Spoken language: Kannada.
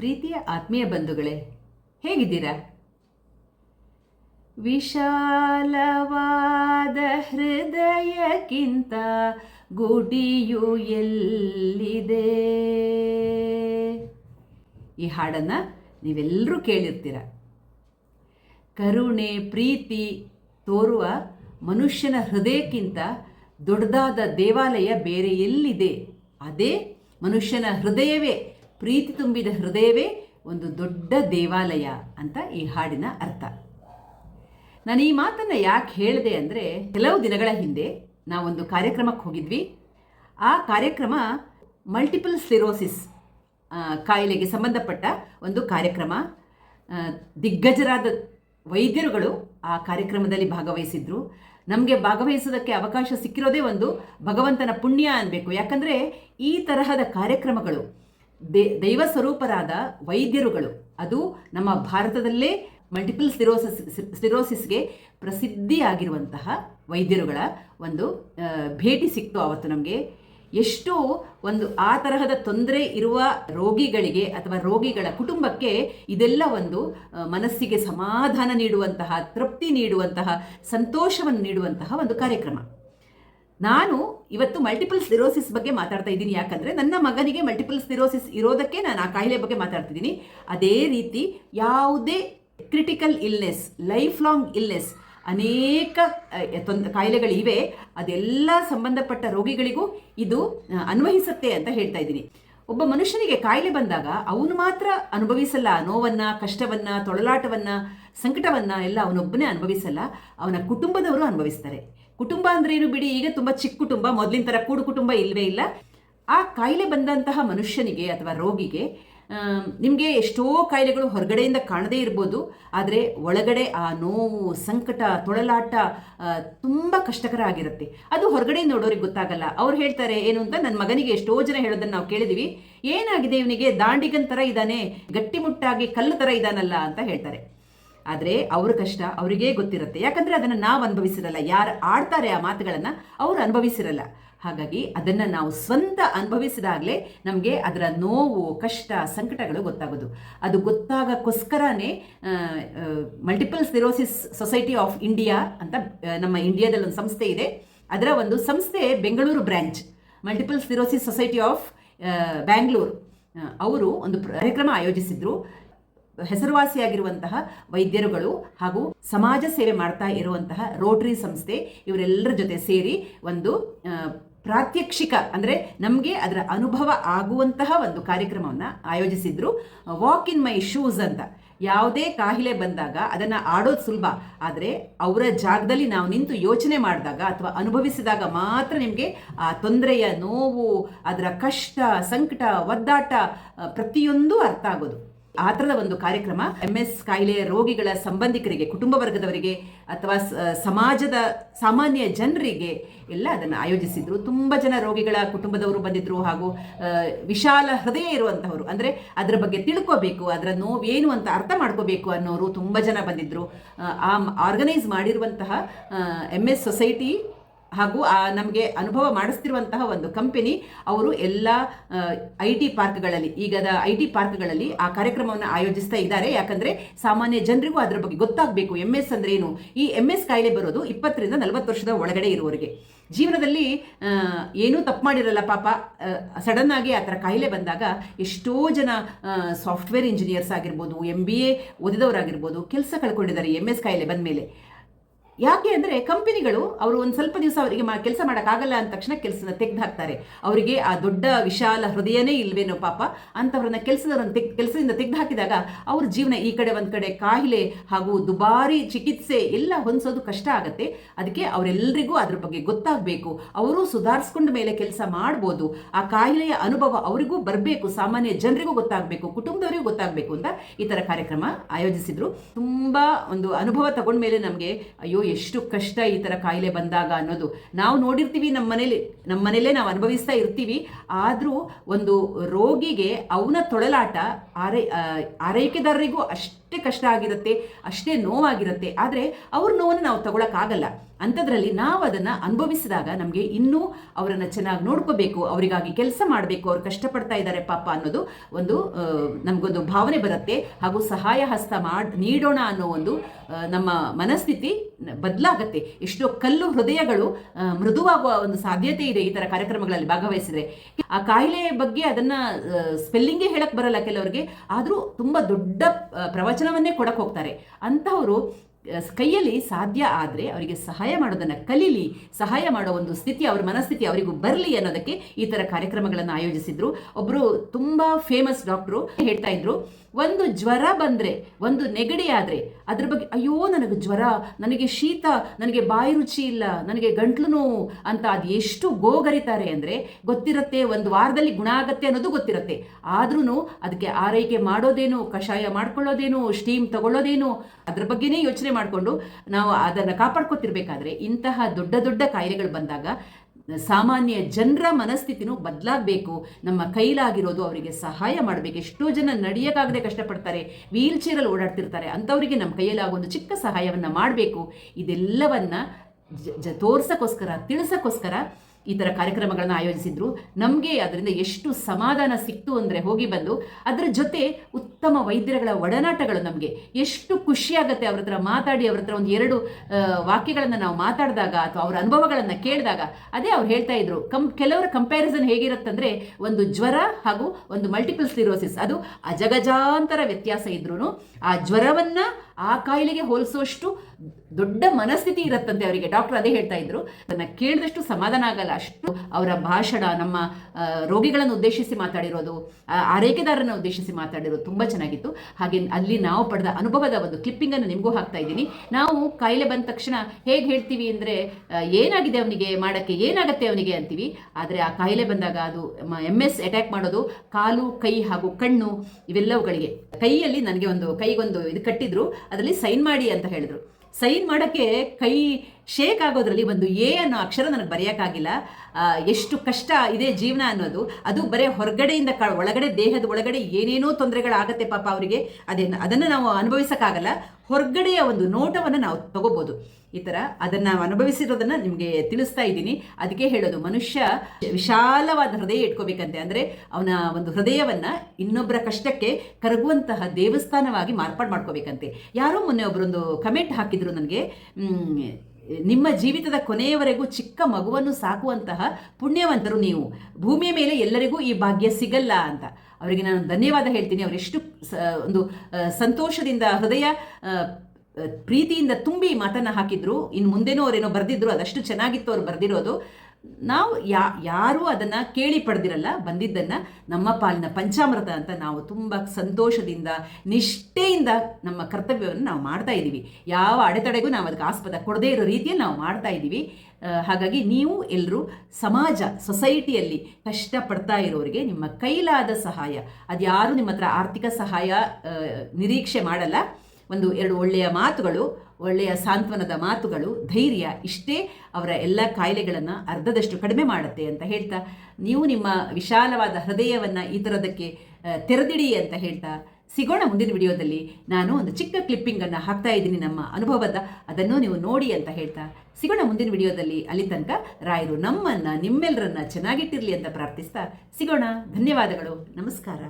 ಪ್ರೀತಿಯ ಆತ್ಮೀಯ ಬಂಧುಗಳೇ, ಹೇಗಿದ್ದೀರಾ? ವಿಶಾಲವಾದ ಹೃದಯಕ್ಕಿಂತ ಗುಡಿಯು ಎಲ್ಲಿದೆ? ಈ ಹಾಡನ್ನು ನೀವೆಲ್ಲರೂ ಕೇಳಿರ್ತೀರ? ಕರುಣೆ, ಪ್ರೀತಿ ತೋರುವ ಮನುಷ್ಯನ ಹೃದಯಕ್ಕಿಂತ ದೊಡ್ಡದಾದ ದೇವಾಲಯ ಬೇರೆ ಎಲ್ಲಿದೆ? ಅದೇ ಮನುಷ್ಯನ ಹೃದಯವೇ. ಪ್ರೀತಿ ತುಂಬಿದ ಹೃದಯವೇ ಒಂದು ದೊಡ್ಡ ದೇವಾಲಯ ಅಂತ ಈ ಹಾಡಿನ ಅರ್ಥ. ನಾನು ಈ ಮಾತನ್ನು ಯಾಕೆ ಹೇಳಿದೆ ಅಂದರೆ ಕೆಲವು ದಿನಗಳ ಹಿಂದೆ ನಾವೊಂದು ಕಾರ್ಯಕ್ರಮಕ್ಕೆ ಹೋಗಿದ್ವಿ. ಆ ಕಾರ್ಯಕ್ರಮ ಮಲ್ಟಿಪಲ್ ಸಿರೋಸಿಸ್ ಕಾಯಿಲೆಗೆ ಸಂಬಂಧಪಟ್ಟ ಒಂದು ಕಾರ್ಯಕ್ರಮ. ದಿಗ್ಗಜರಾದ ವೈದ್ಯರುಗಳು ಆ ಕಾರ್ಯಕ್ರಮದಲ್ಲಿ ಭಾಗವಹಿಸಿದ್ರು. ನಮಗೆ ಭಾಗವಹಿಸೋದಕ್ಕೆ ಅವಕಾಶ ಸಿಕ್ಕಿರೋದೇ ಒಂದು ಭಗವಂತನ ಪುಣ್ಯ ಅನ್ನಬೇಕು ಯಾಕಂದರೆ ಈ ತರಹದ ಕಾರ್ಯಕ್ರಮಗಳು ದೇ, ದೈವ ಸ್ವರೂಪರಾದ ವೈದ್ಯರುಗಳು. ಅದು ನಮ್ಮ ಭಾರತದಲ್ಲೇ ಮಲ್ಟಿಪಲ್ ಸ್ಟಿರೋಸಿಸ್ ಸ್ಟಿರೋಸಿಸ್ಗೆ ಪ್ರಸಿದ್ಧಿಯಾಗಿರುವಂತಹ ವೈದ್ಯರುಗಳ ಒಂದು ಭೇಟಿ ಸಿಕ್ತು ಆವತ್ತು ನಮಗೆ. ಎಷ್ಟು ಒಂದು ಆ ತರಹದ ತೊಂದರೆ ಇರುವ ರೋಗಿಗಳಿಗೆ ಅಥವಾ ರೋಗಿಗಳ ಕುಟುಂಬಕ್ಕೆ ಇದೆಲ್ಲ ಒಂದು ಮನಸ್ಸಿಗೆ ಸಮಾಧಾನ ನೀಡುವಂತಹ, ತೃಪ್ತಿ ನೀಡುವಂತಹ, ಸಂತೋಷವನ್ನು ನೀಡುವಂತಹ ಒಂದು ಕಾರ್ಯಕ್ರಮ. ನಾನು ಇವತ್ತು ಮಲ್ಟಿಪಲ್ ಸ್ಥಿರೋಸಿಸ್ ಬಗ್ಗೆ ಮಾತಾಡ್ತಾ ಇದ್ದೀನಿ. ಯಾಕಂದರೆ ನನ್ನ ಮಗನಿಗೆ ಮಲ್ಟಿಪಲ್ ಸ್ಥಿರೋಸಿಸ್ ಇರೋದಕ್ಕೆ ನಾನು ಆ ಕಾಯಿಲೆ ಬಗ್ಗೆ ಮಾತಾಡ್ತಿದ್ದೀನಿ. ಅದೇ ರೀತಿ ಯಾವುದೇ critical illness life long illness ಅನೇಕ ತೊಂದ ಕಾಯಿಲೆಗಳಿವೆ ಅದೆಲ್ಲ ಸಂಬಂಧಪಟ್ಟ ರೋಗಿಗಳಿಗೂ ಇದು ಅನ್ವಯಿಸುತ್ತೆ ಅಂತ ಹೇಳ್ತಾ ಇದ್ದೀನಿ. ಒಬ್ಬ ಮನುಷ್ಯನಿಗೆ ಕಾಯಿಲೆ ಬಂದಾಗ ಅವನು ಮಾತ್ರ ಅನುಭವಿಸಲ್ಲ. ನೋವನ್ನ, ಕಷ್ಟವನ್ನ, ತೊಳಲಾಟವನ್ನ, ಸಂಕಟವನ್ನ ಎಲ್ಲ ಅವನೊಬ್ಬನೇ ಅನುಭವಿಸಲ್ಲ. ಅವನ ಕುಟುಂಬದವರು ಅನುಭವಿಸ್ತಾರೆ. ಕುಟುಂಬ ಅಂದ್ರೆ ಏನು ಬಿಡಿ, ಈಗ ತುಂಬ ಚಿಕ್ಕ ಕುಟುಂಬ, ಮೊದಲಿನ ಥರ ಕೂಡು ಕುಟುಂಬ ಇಲ್ಲವೇ ಇಲ್ಲ. ಆ ಕಾಯಿಲೆ ಬಂದಂತಹ ಮನುಷ್ಯನಿಗೆ ಅಥವಾ ರೋಗಿಗೆ ನಿಮಗೆ ಎಷ್ಟೋ ಕಾಯಿಲೆಗಳು ಹೊರಗಡೆಯಿಂದ ಕಾಣದೇ ಇರ್ಬೋದು. ಆದರೆ ಒಳಗಡೆ ಆ ನೋವು, ಸಂಕಟ, ತೊಳಲಾಟ ತುಂಬ ಕಷ್ಟಕರ ಆಗಿರುತ್ತೆ. ಅದು ಹೊರಗಡೆ ನೋಡೋರಿಗೆ ಗೊತ್ತಾಗಲ್ಲ. ಅವ್ರು ಹೇಳ್ತಾರೆ, ಏನು ಅಂತ? ನನ್ನ ಮಗನಿಗೆ ಎಷ್ಟೋ ಜನ ಹೇಳೋದನ್ನು ನಾವು ಕೇಳಿದೀವಿ. ಏನಾಗಿದೆ ಇವನಿಗೆ? ದಾಂಡಿಗನ್ ಥರ ಇದ್ದಾನೆ, ಗಟ್ಟಿಮುಟ್ಟಾಗಿ ಕಲ್ಲು ಥರ ಇದ್ದಾನಲ್ಲ ಅಂತ ಹೇಳ್ತಾರೆ. ಆದರೆ ಅವ್ರ ಕಷ್ಟ ಅವರಿಗೇ ಗೊತ್ತಿರುತ್ತೆ. ಯಾಕಂದರೆ ಅದನ್ನು ನಾವು ಅನುಭವಿಸಿರಲ್ಲ. ಯಾರು ಆಡ್ತಾರೆ ಆ ಮಾತುಗಳನ್ನು ಅವರು ಅನುಭವಿಸಿರಲ್ಲ. ಹಾಗಾಗಿ ಅದನ್ನು ನಾವು ಸ್ವಂತ ಅನುಭವಿಸಿದಾಗಲೇ ನಮಗೆ ಅದರ ನೋವು, ಕಷ್ಟ, ಸಂಕಟಗಳು ಗೊತ್ತಾಗೋದು. ಅದು ಗೊತ್ತಾಗಕ್ಕೋಸ್ಕರನೇ multiple sclerosis society of India ಅಂತ ನಮ್ಮ ಇಂಡಿಯಾದಲ್ಲಿ ಒಂದು ಸಂಸ್ಥೆ ಇದೆ. ಅದರ ಒಂದು ಸಂಸ್ಥೆ Bengaluru branch multiple sclerosis society of Bangalore ಅವರು ಒಂದು ಕಾರ್ಯಕ್ರಮ ಆಯೋಜಿಸಿದ್ರು. ಹೆಸರುವಾಸಿಯಾಗಿರುವಂತಹ ವೈದ್ಯರುಗಳು ಹಾಗೂ ಸಮಾಜ ಸೇವೆ ಮಾಡ್ತಾ ಇರುವಂತಹ ರೋಟರಿ ಸಂಸ್ಥೆ ಇವರೆಲ್ಲರ ಜೊತೆ ಸೇರಿ ಒಂದು ಪ್ರಾತ್ಯಕ್ಷಿಕ ಅಂದರೆ ನಮಗೆ ಅದರ ಅನುಭವ ಆಗುವಂತಹ ಒಂದು ಕಾರ್ಯಕ್ರಮವನ್ನು ಆಯೋಜಿಸಿದ್ರು. ವಾಕ್ ಇನ್ ಮೈ ಶೂಸ್ ಅಂತ. ಯಾವುದೇ ಕಾಯಿಲೆ ಬಂದಾಗ ಅದನ್ನು ಆಡೋದು ಸುಲಭ. ಆದರೆ ಅವರ ಜಾಗದಲ್ಲಿ ನಾವು ನಿಂತು ಯೋಚನೆ ಮಾಡಿದಾಗ ಅಥವಾ ಅನುಭವಿಸಿದಾಗ ಮಾತ್ರ ನಿಮಗೆ ಆ ತೊಂದರೆಯ ನೋವು, ಅದರ ಕಷ್ಟ, ಸಂಕಟ, ಒದ್ದಾಟ ಪ್ರತಿಯೊಂದು ಅರ್ಥ ಆಗೋದು. ಆ ಥರದ ಒಂದು ಕಾರ್ಯಕ್ರಮ ಎಂ ಎಸ್ ಕಾಯಿಲೆ ರೋಗಿಗಳ ಸಂಬಂಧಿಕರಿಗೆ ಕುಟುಂಬ ವರ್ಗದವರಿಗೆ ಅಥವಾ ಸಮಾಜದ ಸಾಮಾನ್ಯ ಜನರಿಗೆ ಎಲ್ಲ ಅದನ್ನು ಆಯೋಜಿಸಿದ್ರು. ತುಂಬ ಜನ ರೋಗಿಗಳ ಕುಟುಂಬದವರು ಬಂದಿದ್ರು ಹಾಗೂ ವಿಶಾಲ ಹೃದಯ ಇರುವಂತಹವರು. ಅಂದರೆ ಅದರ ಬಗ್ಗೆ ತಿಳ್ಕೋಬೇಕು ಅದರ ನೋವೇನು ಅಂತ ಅರ್ಥ ಮಾಡ್ಕೋಬೇಕು ಅನ್ನೋರು ತುಂಬ ಜನ ಬಂದಿದ್ರು. ಆ, ಆರ್ಗನೈಸ್ ಮಾಡಿರುವಂತಹ ಎಂ ಎಸ್ ಸೊಸೈಟಿ ಹಾಗೂ, ಆ, ನಮಗೆ ಅನುಭವ ಮಾಡಿಸ್ತಿರುವಂತಹ ಒಂದು ಕಂಪೆನಿ ಅವರು ಎಲ್ಲ ಐ ಟಿ ಪಾರ್ಕ್ಗಳಲ್ಲಿ, ಈಗದ ಐ ಟಿ ಪಾರ್ಕ್ಗಳಲ್ಲಿ ಆ ಕಾರ್ಯಕ್ರಮವನ್ನು ಆಯೋಜಿಸ್ತಾ ಇದ್ದಾರೆ. ಯಾಕಂದರೆ ಸಾಮಾನ್ಯ ಜನರಿಗೂ ಅದರ ಬಗ್ಗೆ ಗೊತ್ತಾಗಬೇಕು. ಎಂ ಎಸ್ ಅಂದರೆ ಏನು? ಈ ಎಂ ಎಸ್ ಕಾಯಿಲೆ ಬರೋದು ಇಪ್ಪತ್ತರಿಂದ ನಲವತ್ತು ವರ್ಷದ ಒಳಗಡೆ ಇರುವವರಿಗೆ. ಜೀವನದಲ್ಲಿ ಏನೂ ತಪ್ಪು ಮಾಡಿರಲ್ಲ ಪಾಪ. ಸಡನ್ ಆಗಿ ಆ ಥರ ಕಾಯಿಲೆ ಬಂದಾಗ ಎಷ್ಟೋ ಜನ ಸಾಫ್ಟ್ವೇರ್ ಇಂಜಿನಿಯರ್ಸ್ ಆಗಿರ್ಬೋದು ಎಂ ಬಿ ಎ ಓದಿದವರಾಗಿರ್ಬೋದು, ಕೆಲಸ ಕಳ್ಕೊಂಡಿದ್ದಾರೆ ಎಂ ಎಸ್ ಕಾಯಿಲೆ ಬಂದ ಮೇಲೆ ಯಾಕೆ ಅಂದರೆ ಕಂಪನಿಗಳು ಅವರು ಒಂದು ಸ್ವಲ್ಪ ದಿವಸ ಅವರಿಗೆ ಮಾ ಕೆಲಸ ಮಾಡೋಕ್ಕಾಗಲ್ಲ ಅಂದ ತಕ್ಷಣ ಕೆಲಸನ ತೆಗೆದು ಹಾಕ್ತಾರೆ ಅವರಿಗೆ ಆ ದೊಡ್ಡ ವಿಶಾಲ ಹೃದಯನೇ ಇಲ್ವೇನೋ ಪಾಪ ಅಂಥವ್ರನ್ನ ಕೆಲಸದವ್ರನ್ನ ತೆಗ್ ಕೆಲಸದಿಂದ ತೆಗೆದು ಹಾಕಿದಾಗ ಅವ್ರ ಜೀವನ ಈ ಕಡೆ ಒಂದು ಕಡೆ ಕಾಯಿಲೆ ಹಾಗೂ ದುಬಾರಿ ಚಿಕಿತ್ಸೆ ಎಲ್ಲ ಹೊಂದಿಸೋದು ಕಷ್ಟ ಆಗುತ್ತೆ. ಅದಕ್ಕೆ ಅವರೆಲ್ಲರಿಗೂ ಅದ್ರ ಬಗ್ಗೆ ಗೊತ್ತಾಗಬೇಕು. ಅವರು ಸುಧಾರಿಸ್ಕೊಂಡ ಮೇಲೆ ಕೆಲಸ ಮಾಡ್ಬೋದು. ಆ ಕಾಯಿಲೆಯ ಅನುಭವ ಅವರಿಗೂ ಬರಬೇಕು. ಸಾಮಾನ್ಯ ಜನರಿಗೂ ಗೊತ್ತಾಗಬೇಕು. ಕುಟುಂಬದವರಿಗೂ ಗೊತ್ತಾಗಬೇಕು ಅಂತ ಈ ಥರ ಕಾರ್ಯಕ್ರಮ ಆಯೋಜಿಸಿದ್ರು. ತುಂಬ ಒಂದು ಅನುಭವ ತಗೊಂಡ ಮೇಲೆ ನಮಗೆ ಅಯ್ಯೋ ಎಷ್ಟು ಕಷ್ಟ ಈ ಥರ ಕಾಯಿಲೆ ಬಂದಾಗ ಅನ್ನೋದು. ನಾವು ನೋಡಿರ್ತೀವಿ ನಮ್ಮ ಮನೇಲಿ ನಮ್ಮ ಮನೇಲೇ ನಾವು ಅನುಭವಿಸ್ತಾ ಇರ್ತೀವಿ. ಆದರೂ ಒಂದು ರೋಗಿಗೆ ಅವನ ತೊಳಲಾಟ ಆರೈ ಆರೈಕೆದಾರರಿಗೂ ಅಷ್ಟು ಅಷ್ಟೇ ಕಷ್ಟ ಆಗಿರುತ್ತೆ ಅಷ್ಟೇ ನೋವಾಗಿರುತ್ತೆ. ಆದರೆ ಅವ್ರ ನೋವನ್ನು ನಾವು ತಗೊಳಕ್ಕಾಗಲ್ಲ. ಅಂಥದ್ರಲ್ಲಿ ನಾವು ಅದನ್ನು ಅನುಭವಿಸಿದಾಗ ನಮಗೆ ಇನ್ನೂ ಅವರನ್ನು ಚೆನ್ನಾಗಿ ನೋಡ್ಕೋಬೇಕು ಅವರಿಗಾಗಿ ಕೆಲಸ ಮಾಡಬೇಕು ಅವ್ರು ಕಷ್ಟಪಡ್ತಾ ಇದ್ದಾರೆ ಪಾಪ ಅನ್ನೋದು ಒಂದು ನಮಗೊಂದು ಭಾವನೆ ಬರುತ್ತೆ. ಹಾಗೂ ಸಹಾಯ ಹಸ್ತ ಮಾಡಿ ನೀಡೋಣ ಅನ್ನೋ ಒಂದು ನಮ್ಮ ಮನಸ್ಥಿತಿ ಬದಲಾಗತ್ತೆ. ಎಷ್ಟೋ ಕಲ್ಲು ಹೃದಯಗಳು ಮೃದುವಾಗುವ ಒಂದು ಸಾಧ್ಯತೆ ಇದೆ ಈ ಥರ ಕಾರ್ಯಕ್ರಮಗಳಲ್ಲಿ ಭಾಗವಹಿಸಿದ್ರೆ. ಆ ಕಾಯಿಲೆ ಬಗ್ಗೆ ಅದನ್ನ ಸ್ಪೆಲ್ಲಿಂಗೇ ಹೇಳಕ್ಕೆ ಬರಲ್ಲ ಕೆಲವರಿಗೆ. ಆದರೂ ತುಂಬ ದೊಡ್ಡ ಆ, ಪ್ರವಚನವನ್ನೇ ಕೊಡಕ್ಕೆ ಹೋಗ್ತಾರೆ. ಅಂಥವರು ಕೈಯಲ್ಲಿ ಸಾಧ್ಯ ಆದರೆ ಅವರಿಗೆ ಸಹಾಯ ಮಾಡೋದನ್ನು ಕಲೀಲಿ, ಸಹಾಯ ಮಾಡೋ ಒಂದು ಸ್ಥಿತಿ, ಅವ್ರ ಮನಸ್ಥಿತಿ ಅವರಿಗೂ ಬರಲಿ ಅನ್ನೋದಕ್ಕೆ ಈ ಥರ ಕಾರ್ಯಕ್ರಮಗಳನ್ನು ಆಯೋಜಿಸಿದ್ರು. ಒಬ್ಬರು ತುಂಬ ಫೇಮಸ್ ಡಾಕ್ಟ್ರು ಹೇಳ್ತಾ ಇದ್ರು, ಒಂದು ಜ್ವರ ಬಂದರೆ, ಒಂದು ನೆಗಡಿ ಆದರೆ, ಅದ್ರ ಬಗ್ಗೆ, ಅಯ್ಯೋ, ನನಗೆ ಜ್ವರ, ನನಗೆ ಶೀತ, ನನಗೆ ಬಾಯಿ ರುಚಿ ಇಲ್ಲ, ನನಗೆ ಗಂಟ್ಲು ನೋವು ಅಂತ ಅದು ಎಷ್ಟು ಗೋಗರಿತಾರೆ ಅಂದರೆ ಗೊತ್ತಿರುತ್ತೆ, ಒಂದು ವಾರದಲ್ಲಿ ಗುಣ ಆಗತ್ತೆ ಅನ್ನೋದು ಗೊತ್ತಿರುತ್ತೆ. ಆದ್ರೂ ಅದಕ್ಕೆ ಆರೈಕೆ ಮಾಡೋದೇನು, ಕಷಾಯ ಮಾಡ್ಕೊಳ್ಳೋದೇನು ಸ್ಟೀಮ್ ತಗೊಳ್ಳೋದೇನು ಅದ್ರ ಬಗ್ಗೆನೇ ಯೋಚನೆ ಮಾಡಿಕೊಂಡು ನಾವು ಅದನ್ನು ಕಾಪಾಡ್ಕೊತಿರ್ಬೇಕಾದ್ರೆ ಇಂತಹ ದೊಡ್ಡ ದೊಡ್ಡ ಕಾಯಿಲೆಗಳು ಬಂದಾಗ ಸಾಮಾನ್ಯ ಜನರ ಮನಸ್ಥಿತಿನೂ ಬದಲಾಗಬೇಕು. ನಮ್ಮ ಕೈಲಾಗಿರೋದು ಅವರಿಗೆ ಸಹಾಯ ಮಾಡಬೇಕು. ಎಷ್ಟೋ ಜನ ನಡೆಯೋಕ್ಕಾಗದೆ ಕಷ್ಟಪಡ್ತಾರೆ, ವೀಲ್ ಚೇರಲ್ಲಿ ಓಡಾಡ್ತಿರ್ತಾರೆ, ಅಂಥವರಿಗೆ ನಮ್ಮ ಕೈಯಲ್ಲಾಗೋ ಒಂದು ಚಿಕ್ಕ ಸಹಾಯವನ್ನು ಮಾಡಬೇಕು. ಇದೆಲ್ಲವನ್ನು ಜ ಜ, ತೋರ್ಸಕ್ಕೋಸ್ಕರ, ತಿಳಿಸೋಕ್ಕೋಸ್ಕರ ಈ ಥರ ಕಾರ್ಯಕ್ರಮಗಳನ್ನು ಆಯೋಜಿಸಿದ್ರು. ನಮಗೆ ಅದರಿಂದ ಎಷ್ಟು ಸಮಾಧಾನ ಸಿಕ್ತು ಅಂದರೆ ಹೋಗಿ ಬಂದು ಅದರ ಜೊತೆ ಉತ್ತಮ ವೈದ್ಯರುಗಳ ಒಡನಾಟಗಳು ನಮಗೆ. ಎಷ್ಟು ಖುಷಿಯಾಗುತ್ತೆ ಅವ್ರ ಹತ್ರ ಮಾತಾಡಿ, ಅವ್ರ ಹತ್ರ ಒಂದು ಎರಡು ವಾಕ್ಯಗಳನ್ನು ನಾವು ಮಾತಾಡಿದಾಗ ಅಥವಾ ಅವರ ಅನುಭವಗಳನ್ನು ಕೇಳಿದಾಗ ಅದೇ ಅವ್ರು ಹೇಳ್ತಾ ಇದ್ರು. ಕಂ, ಕೆಲವರ ಕಂಪ್ಯಾರಿಸನ್ ಹೇಗಿರುತ್ತಂದರೆ ಒಂದು ಜ್ವರ ಹಾಗೂ ಒಂದು ಮಲ್ಟಿಪಲ್ ಸಿರೋಸಿಸ್ ಅದು ಅಜಗಜಾಂತರ ವ್ಯತ್ಯಾಸ ಇದ್ರೂ ಆ ಜ್ವರವನ್ನ ಆ ಕಾಯಿಲೆಗೆ ಹೋಲಿಸುವಷ್ಟು ದೊಡ್ಡ ಮನಸ್ಥಿತಿ ಇರುತ್ತಂತೆ ಅವರಿಗೆ. ಡಾಕ್ಟರ್ ಅದೇ ಹೇಳ್ತಾ ಇದ್ರು, ಅದನ್ನ ಕೇಳಿದಷ್ಟು ಸಮಾಧಾನ ಆಗಲ್ಲ. ಅಷ್ಟು ಅವರ ಭಾಷಣ, ನಮ್ಮ ರೋಗಿಗಳನ್ನು ಉದ್ದೇಶಿಸಿ ಮಾತಾಡಿರೋದು ಆರೈಕೆದಾರರನ್ನು ಉದ್ದೇಶಿಸಿ ಮಾತಾಡಿರೋದು ತುಂಬ ಚೆನ್ನಾಗಿತ್ತು. ಹಾಗೆ ಅಲ್ಲಿ ನಾವು ಪಡೆದ ಅನುಭವದ ಒಂದು ಕ್ಲಿಪ್ಪಿಂಗ್ ಅನ್ನು ನಿಮಗೂ ಹಾಕ್ತಾ ಇದ್ದೀನಿ. ನಾವು ಕಾಯಿಲೆ ಬಂದ ತಕ್ಷಣ ಹೇಗೆ ಹೇಳ್ತೀವಿ ಅಂದ್ರೆ ಏನಾಗಿದೆ ಅವನಿಗೆ, ಮಾಡಕ್ಕೆ ಏನಾಗತ್ತೆ ಅವನಿಗೆ ಅಂತೀವಿ. ಆದರೆ ಆ ಕಾಯಿಲೆ ಬಂದಾಗ ಅದು ಎಂ ಎಸ್ ಅಟ್ಯಾಕ್ ಮಾಡೋದು, ಕಾಲು, ಕೈ ಹಾಗೂ ಕಣ್ಣು ಇವೆಲ್ಲವುಗಳಿಗೆ. ಕೈಯಲ್ಲಿ ನನಗೆ ಒಂದು, ಕೈಗೊಂದು ಇದು ಕಟ್ಟಿದ್ರು. ಅದರಲ್ಲಿ ಸೈನ್ ಮಾಡಿ ಅಂತ ಹೇಳಿದ್ರು. ಸೈನ್ ಮಾಡೋಕ್ಕೆ ಕೈ ಶೇಕ್ ಆಗೋದ್ರಲ್ಲಿ ಒಂದು ಎ ಅನ್ನೋ ಅಕ್ಷರ ನನಗೆ ಬರೆಯೋಕ್ಕಾಗಿಲ್ಲ. ಎಷ್ಟು ಕಷ್ಟ ಇದೆ ಜೀವನ ಅನ್ನೋದು. ಅದು ಬರೀ ಹೊರಗಡೆಯಿಂದ ಕ, ಒಳಗಡೆ ದೇಹದ ಒಳಗಡೆ ಏನೇನೋ ತೊಂದರೆಗಳಾಗತ್ತೆ ಪಾಪ ಅವರಿಗೆ. ಅದೇನು, ಅದನ್ನು ನಾವು ಅನುಭವಿಸೋಕ್ಕಾಗಲ್ಲ. ಹೊರಗಡೆಯ ಒಂದು ನೋಟವನ್ನು ನಾವು ತಗೋಬೋದು. ಈ ಥರ ಅದನ್ನು ಅನುಭವಿಸಿರೋದನ್ನು ನಿಮಗೆ ತಿಳಿಸ್ತಾ ಇದ್ದೀನಿ. ಅದಕ್ಕೆ ಹೇಳೋದು, ಮನುಷ್ಯ ವಿಶಾಲವಾದ ಹೃದಯ ಇಟ್ಕೋಬೇಕಂತೆ. ಅಂದರೆ ಅವನ ಒಂದು ಹೃದಯವನ್ನು ಇನ್ನೊಬ್ಬರ ಕಷ್ಟಕ್ಕೆ ಕರಗುವಂತಹ ದೇವಸ್ಥಾನವಾಗಿ ಮಾರ್ಪಾಡು ಮಾಡ್ಕೋಬೇಕಂತೆ. ಯಾರೋ ಮೊನ್ನೆ ಒಬ್ಬರೊಂದು ಕಮೆಂಟ್ ಹಾಕಿದ್ರು ನನಗೆ ನಿಮ್ಮ ಜೀವಿತದ ಕೊನೆಯವರೆಗೂ ಚಿಕ್ಕ ಮಗುವನ್ನು ಸಾಕುವಂತಹ ಪುಣ್ಯವಂತರು ನೀವು. ಭೂಮಿಯ ಮೇಲೆ ಎಲ್ಲರಿಗೂ ಈ ಭಾಗ್ಯ ಸಿಗಲ್ಲ ಅಂತ. ಅವರಿಗೆ ನಾನು ಧನ್ಯವಾದ ಹೇಳ್ತೀನಿ. ಅವರೆಷ್ಟು ಒಂದು ಸಂತೋಷದಿಂದ, ಹೃದಯ ಪ್ರೀತಿಯಿಂದ ತುಂಬಿ ಮಾತನ್ನು ಹಾಕಿದ್ರು. ಇನ್ನು ಮುಂದೆನೂ ಅವರೇನೋ ಬರೆದಿದ್ರು, ಅದಷ್ಟು ಚೆನ್ನಾಗಿತ್ತು ಅವ್ರು ಬರೆದಿರೋದು. ನಾವು ಯಾ, ಯಾರೂ ಅದನ್ನು ಕೇಳಿ ಪಡೆದಿರಲ್ಲ, ಬಂದಿದ್ದನ್ನು ನಮ್ಮ ಪಾಲಿನ ಪಂಚಾಮೃತ ಅಂತ ನಾವು ತುಂಬ ಸಂತೋಷದಿಂದ, ನಿಷ್ಠೆಯಿಂದ ನಮ್ಮ ಕರ್ತವ್ಯವನ್ನು ನಾವು ಮಾಡ್ತಾ ಇದ್ದೀವಿ. ಯಾವ ಅಡೆತಡೆಗೂ ನಾವು ಅದಕ್ಕೆ ಆಸ್ಪದ ಕೊಡದೇ ಇರೋ ರೀತಿಯಲ್ಲಿ ನಾವು ಮಾಡ್ತಾ ಇದ್ದೀವಿ. ಹಾಗಾಗಿ ನೀವು ಎಲ್ಲರೂ ಸಮಾಜ, ಸೊಸೈಟಿಯಲ್ಲಿ ಕಷ್ಟಪಡ್ತಾ ಇರೋರಿಗೆ ನಿಮ್ಮ ಕೈಲಾದ ಸಹಾಯ. ಅದು ಯಾರೂ ನಿಮ್ಮ ಹತ್ರ ಆರ್ಥಿಕ ಸಹಾಯ ನಿರೀಕ್ಷೆ ಮಾಡಲ್ಲ. ಒಂದು ಎರಡು ಒಳ್ಳೆಯ ಮಾತುಗಳು, ಒಳ್ಳೆಯ ಸಾಂತ್ವನದ ಮಾತುಗಳು, ಧೈರ್ಯ ಇಷ್ಟೇ ಅವರ ಎಲ್ಲ ಕಾಯಿಲೆಗಳನ್ನು ಅರ್ಧದಷ್ಟು ಕಡಿಮೆ ಮಾಡುತ್ತೆ ಅಂತ ಹೇಳ್ತಾ, ನೀವು ನಿಮ್ಮ ವಿಶಾಲವಾದ ಹೃದಯವನ್ನು ಈ ಥರದಕ್ಕೆ ತೆರೆದಿಡಿ ಅಂತ ಹೇಳ್ತಾ ಸಿಗೋಣ ಮುಂದಿನ ವಿಡಿಯೋದಲ್ಲಿ. ನಾನು ಒಂದು ಚಿಕ್ಕ ಕ್ಲಿಪ್ಪಿಂಗನ್ನು ಹಾಕ್ತಾ ಇದ್ದೀನಿ ನಮ್ಮ ಅನುಭವದ, ಅದನ್ನು ನೀವು ನೋಡಿ ಅಂತ ಹೇಳ್ತಾ ಸಿಗೋಣ ಮುಂದಿನ ವಿಡಿಯೋದಲ್ಲಿ. ಅಲ್ಲಿ ತನಕ ರಾಯರು ನಮ್ಮನ್ನು ನಿಮ್ಮೆಲ್ಲರನ್ನ ಚೆನ್ನಾಗಿಟ್ಟಿರಲಿ ಅಂತ ಪ್ರಾರ್ಥಿಸ್ತಾ ಸಿಗೋಣ. ಧನ್ಯವಾದಗಳು. ನಮಸ್ಕಾರ.